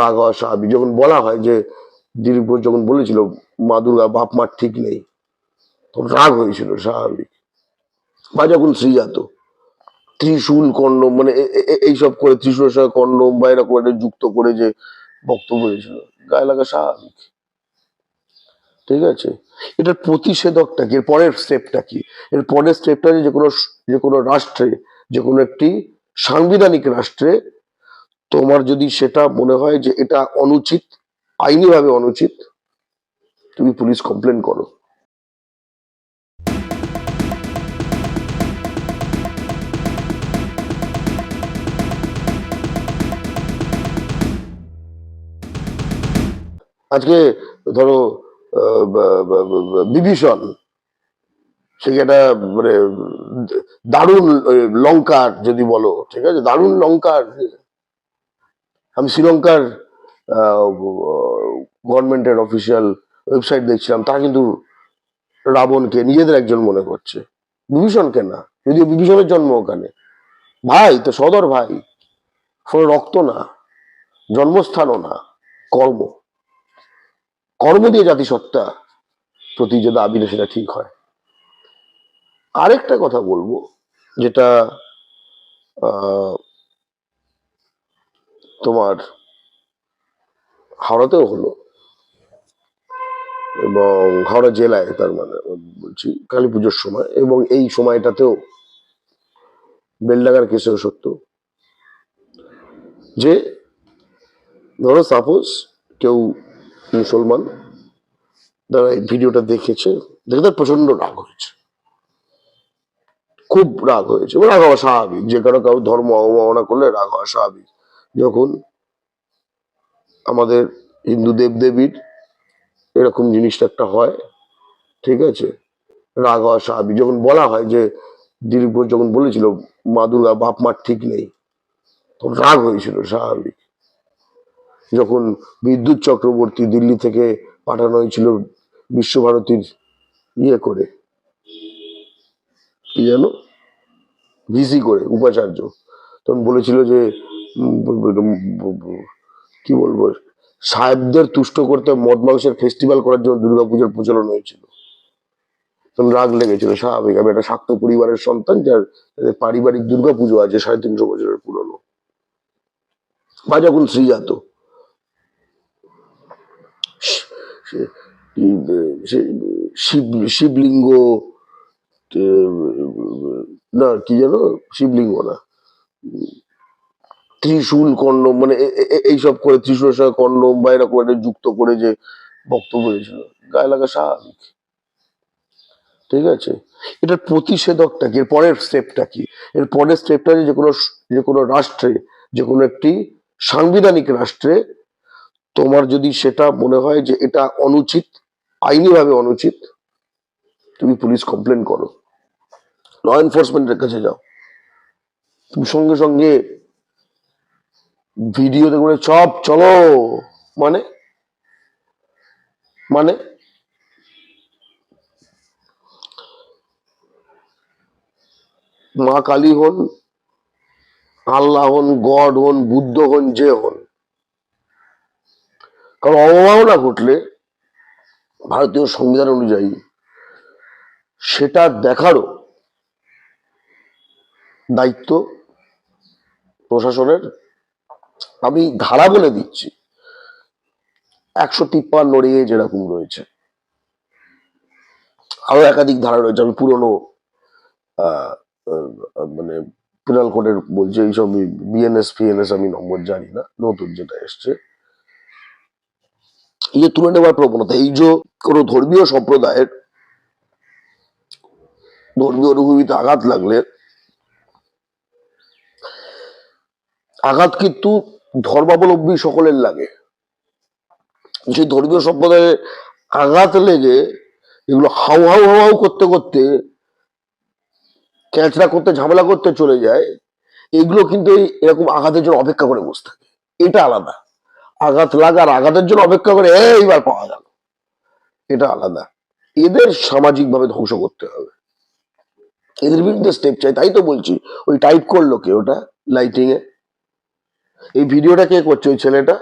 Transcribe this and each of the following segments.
রাগ হওয়া স্বাভাবিক যখন বলা হয় যে দিলীপ ঘোষ যখন বলেছিল, মা দুর্গা বাপ মার ঠিক নেই, তখন রাগ হয়েছিল স্বাভাবিক। বা যখন শ্রীজাত ত্রিশূল কন্ডম মানে এইসব করে ত্রিশূলের সঙ্গে কন্ডম বা এরকম একটা যুক্ত করে যে বক্তব্য দিয়েছিল, গায়ে লাগা স্বাভাবিক। ঠিক আছে? এটার প্রতিষেধকটা কি? এর পরের স্টেপটা কি? এর পরের স্টেপটা যে কোনো যে কোনো রাষ্ট্রে, যে কোনো একটি সাংবিধানিক রাষ্ট্রে তোমার যদি সেটা মনে হয় যে এটা অনুচিত, আইনিভাবে অনুচিত, তুমি পুলিশ কমপ্লেন করো। আজকে ধরো বিভীষণ, সে একটা মানে দারুণ লঙ্কার যদি বলো, ঠিক আছে? দারুণ লঙ্কার আমি শ্রীলঙ্কার গভর্নমেন্টের অফিসিয়াল ওয়েবসাইট দেখছিলাম তারা কিন্তু রাবণকে, নিজেদের একজন মনে করছে। বিভীষণকে না, যদিও বিভীষণের জন্ম ওখানে। ভাই, তো সদর ভাই, ফলে রক্ত না, জন্মস্থানও না, কর্ম। কর্ম দিয়ে জাতিসত্তা প্রতি যে দাবি না সেটা ঠিক হয়। আরেকটা কথা বলব, যেটা তোমার হাওড়াতেও হলো। এবং হাওড়া জেলায় তার মানে বলছি কালী পুজোর সময়। এবং এই সময়টাতেও বেলডাঙ্গার কেসেও সত্য যে, ধরো সাপোজ কেউ মুসলমান, তারা এই ভিডিওটা দেখেছে, দেখে তার প্রচণ্ড রাগ হয়েছে। খুব রাগ হয়েছে। রাগ হওয়া স্বাভাবিক। যে কারও কারও ধর্ম অবমাননা করলে রাগ হওয়া স্বাভাবিক। যখন আমাদের হিন্দু দেবদেবীর এরকম জিনিসটা একটা হয়, ঠিক আছে? রাগ হওয়া স্বাভাবিক যখন বলা হয় যে দিলীপ ঘোষ যখন বলেছিল মা দুর্গা বাপ মার ঠিক নেই, তখন রাগ হয়েছিল স্বাভাবিক। যখন বিদ্যুৎ চক্রবর্তী দিল্লি থেকে পাঠানো হয়েছিল বিশ্বভারতীর ইয়ে করে, কি জানো ভিসি করে, উপাচার্য, তখন বলেছিল যে কি বলব, সাহেবদের তুষ্ট করতে মদ মাংসের ফেস্টিভ্যাল করার জন্য দুর্গাপূজার প্রচলন হয়েছিল। তখন রাগ লেগেছিল, স্বাভাবিক। আমি একটা শাক্ত পরিবারের সন্তান, যার পারিবারিক দুর্গাপুজো আছে, সাড়ে তিনশো বছরের পুরনো। বা যখন শ্রীজাত শিব, শিবলিঙ্গ, না, কি যেন? শিবলিঙ্গ না। ত্রিশূল কন্ডম মানে এইসব করে ত্রিশূলের সঙ্গে কন্ডম বা এরকম একটা যুক্ত করে যে বক্তব্য দিয়েছিল। গায়ে লাগা স্বাভাবিক। ঠিক আছে? এটার প্রতিষেধকটা কি? এর পরের স্টেপটা কি? এর পরের স্টেপটা যে কোনো যে কোনো রাষ্ট্রে, যে কোনো একটি সাংবিধানিক রাষ্ট্রে তোমার যদি সেটা মনে হয় যে এটা অনুচিত, আইনিভাবে অনুচিত, তুমি পুলিশ কমপ্লেন করো। ল এনফোর্সমেন্টের কাছে যাও। তুমি সঙ্গে সঙ্গে ভিডিওতে করে চপ, চলো। মানে? মানে? মা কালী হন, আল্লাহ হন, গড হন, বুদ্ধ হন, যে হন। কারণ অবমাননা ঘটলে ভারতীয় সংবিধান অনুযায়ী সেটা দেখারও দায়িত্ব প্রশাসনের আমি ধারা বলে দিচ্ছি। একশো তিপ্পান্ন এ যেরকম রয়েছে। আরও একাধিক ধারা রয়েছে, আমি পুরনো মানে পিনাল কোডের বলছি, এইসব বিএনএস ফিএনএস আমি নম্বর জানি না, নতুন যেটা এসছে। এই যে তুলে নেওয়ার প্রবণতা, এই যে কোনো ধর্মীয় সম্প্রদায়ের ধর্মীয় অনুভূমিতে আঘাত লাগলে আঘাত কিন্তু ধর্মাবলম্বী সকলের লাগে। সেই ধর্মীয় সম্প্রদায়ে আঘাত লেগে এগুলো হাউ হাউ হাউ করতে করতে ক্যাচড়া করতে, ঝামেলা করতে চলে যায়, এগুলো কিন্তু এরকম আঘাতের জন্য অপেক্ষা করে বসে থাকে। এটা আলাদা। আঘাত লাগার আঘাতের জন্য অপেক্ষা করে এইবার পাওয়া গেল। এটা আলাদা। এদের সামাজিকভাবে ধ্বংস করতে হবে। এদের বিরুদ্ধে স্টেপ চাই, তাই তো বলছি। ওই টাইপ করল কে ওটা? লাইটিং এ এই ভিডিওটা কে করছে ওই ছেলেটা?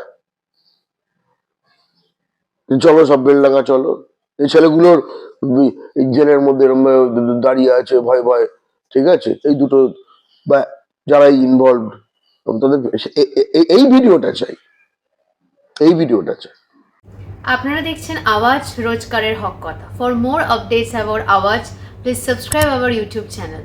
চলো সব বেলডাঙ্গা চলো। এই ছেলেগুলোর জেলের মধ্যে দাঁড়িয়ে আছে, ভয় ভয়, ঠিক আছে? এই দুটো, বা যারা ইনভলভ তাদের এই ভিডিওটা চাই। এই ভিডিওটা চাই। আপনারা দেখছেন আওয়াজ রোজকারের হক কথা। For more updates about Awaaz please subscribe our YouTube channel